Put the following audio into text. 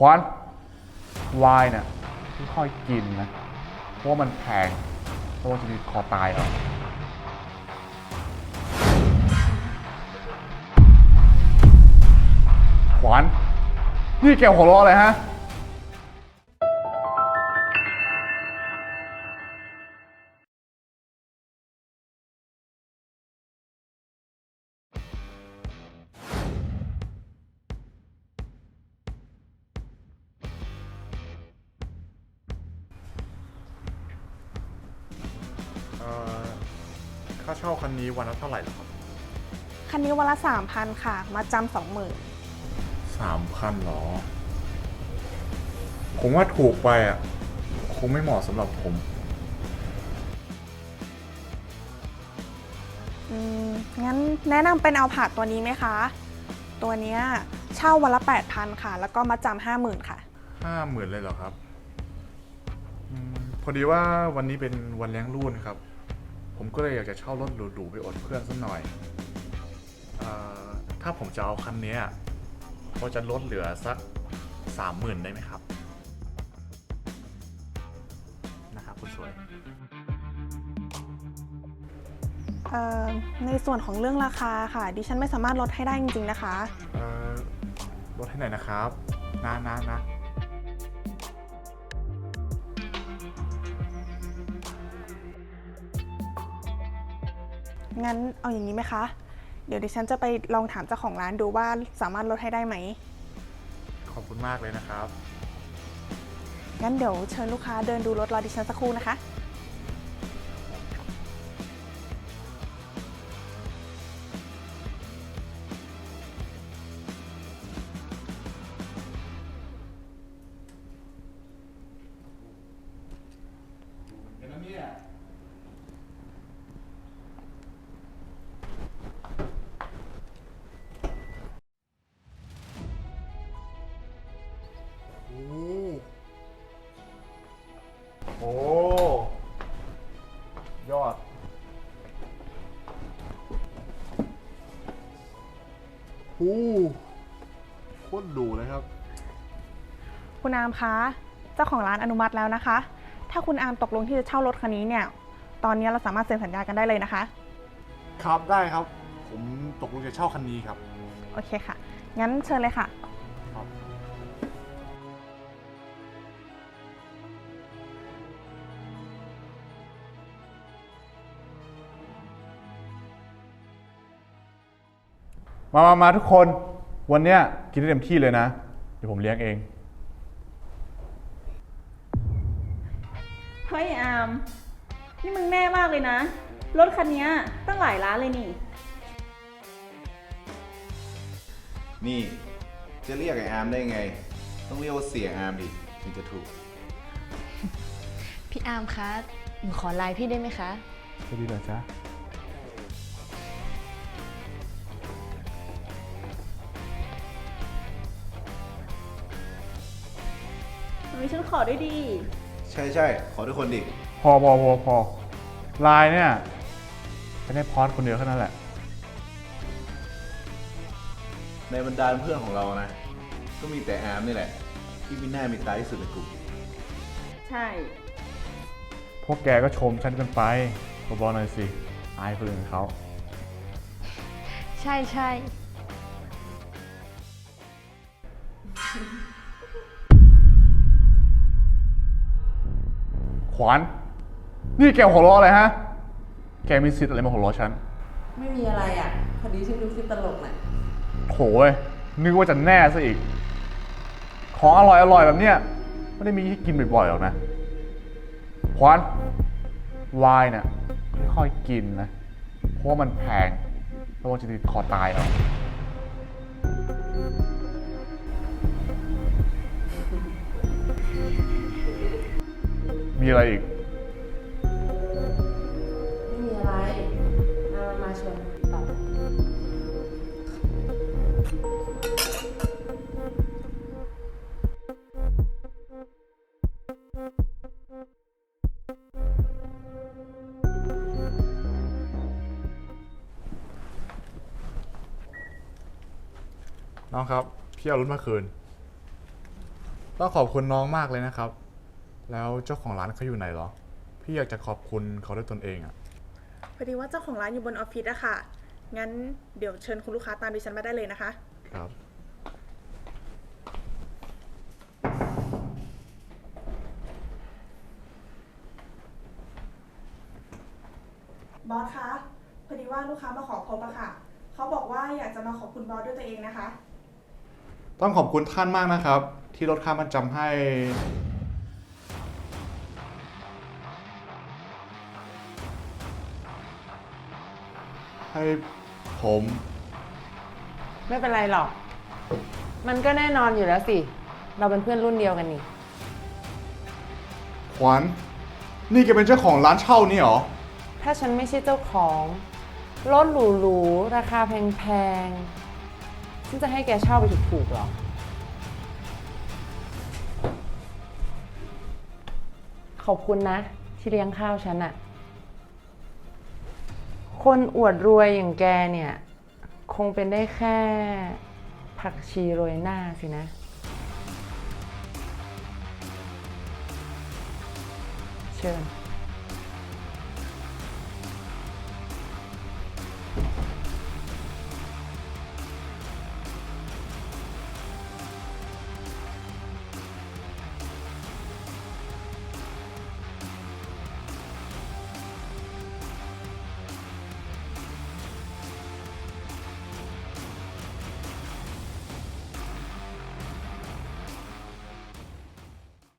ขวานวายเนี่ยไม่ค่อยกินนะเพราะว่ามันแพงเพราะว่าจะมีคอตายเอาขวานนี่แกหัวเราะอะไรฮะ ค่าเช่าคันนี้วันละเท่าไหร่ล่ะครับคันนี้วันละสามพันค่ะ มาจำสองหมื่นสามพันหรอ ผมว่าถูกไปอะ คงไม่เหมาะสำหรับผม อืม งั้นแนะนำเป็นเอาผาดตัวนี้ไหมคะ ตัวเนี้ยเช่าวันละแปดพันค่ะ แล้วก็มาจำห้าหมื่นค่ะ ห้าหมื่นเลยเหรอครับอมพอดีว่าวันนี้เป็นวันเลี้ยงรุ่นครับ ผมก็เลยอยากจะเช่ารถหรูๆไปอดเพื่อนสักหน่อยเออถ้าผมจะเอาคันเนี้ยพอจะลดเหลือสักสามหมื่นได้ไหมครับ นะครับคุณสวยเอ่อในส่วนของเรื่องราคาค่ะ ดิฉันไม่สามารถลดให้ได้จริงๆนะคะเอ่อลดให้หน่อยนะครับ นะนะนะ งั้นเอาอย่างนี้ไหมคะ เดี๋ยวดิฉันจะไปลองถามเจ้าของร้านดูว่าสามารถลดให้ได้ไหม ขอบคุณมากเลยนะครับ งั้นเดี๋ยวเชิญลูกค้าเดินดูรถรอดิฉันสักครู่นะคะ โหยอดโอ้โคตรหรูเลยครับ คุณอามคะ เจ้าของร้านอนุมัติแล้วนะคะ ถ้าคุณอามตกลงที่จะเช่ารถคันนี้เนี่ย ตอนนี้เราสามารถเซ็นสัญญากันได้เลยนะคะ ครับได้ครับ ผมตกลงจะเช่าคันนี้ครับ โอเคค่ะ งั้นเชิญเลยค่ะ มามามาทุกคนวันเนี้ยกินได้เต็มที่เลยนะ เดี๋ยวผมเลี้ยงเอง เฮ้ยอามนี่มึงแน่มากเลยนะ รถคันเนี้ยตั้งหลายล้านเลยนี่ นี่จะเรียกไอ้อาร์มได้ไง ต้องเรียกว่าเสียอาร์มดิถึงจะถูก พี่อาร์มคะ หนูขอไลน์พี่ได้ไหมคะจะดีเหรอจ๊ะ เฮ้ยฉันขอด้วยดี ใช่ใช่ขอทุกคนดิ พอพอพอพอไลน์เนี่ยไม่ได้พอดคนเดียวแค่นั้นแหละ ในบรรดาเพื่อนของเรานะ ก็มีแต่อาร์มนี่แหละ ที่มีหน้ามีตาที่สุดในกลุ่มใช่ พวกแกก็ชมฉันเกันไปบอกๆหน่อยสิอายคนอื่นเขา ใช่ใช่ ขวาน นี่แกหัวเราะอะไรฮะ แกมีสิทธิ์อะไรมาหัวเราะฉัน ไม่มีอะไรอะ พอดีฉันดูคลิปตลกน่ะโถยนึกว่าจะแน่ซะอีก ของอร่อยอร่อยแบบเนี้ยไม่ได้มีให้กินบ่อยๆหรอกนะ ขวานวายเนี่ยไม่ค่อยกินนะ เพราะว่ามันแพงเพราะว่าจะติดคอตายเอา มีอะไรอีก ไม่มีอะไร มามามาชวนต่อน้องครับ พี่เอารถมาคืน ต้องขอบคุณน้องมากเลยนะครับ แล้วเจ้าของร้านเขาอยู่ไหนเหรอ พี่อยากจะขอบคุณเขาด้วยตนเองอะพอดีว่าเจ้าของร้านอยู่บนออฟฟิศอะค่ะ งั้นเดี๋ยวเชิญคุณลูกค้าตามดิฉันมาได้เลยนะคะ ครับ บอสคะ พอดีว่าลูกค้ามาขอพบอะค่ะ เขาบอกว่าอยากจะมาขอบคุณบอสด้วยตัวเองนะคะ ต้องขอบคุณท่านมากนะครับ ที่ลดค่ามันจำให้ ให้ผม ไม่เป็นไรหรอก มันก็แน่นอนอยู่แล้วสิ เราเป็นเพื่อนรุ่นเดียวกันนี่ ขวัญ นี่แกเป็นเจ้าของร้านเช่านี่เหรอ ถ้าฉันไม่ใช่เจ้าของรถหรูๆราคาแพงๆ ฉันจะให้แกเช่าไปถูกๆหรอ ขอบคุณนะ ที่เลี้ยงข้าวฉันอะ คนอวดรวยอย่างแกเนี่ย คงเป็นได้แค่ผักชีโรยหน้าสินะ เชิญ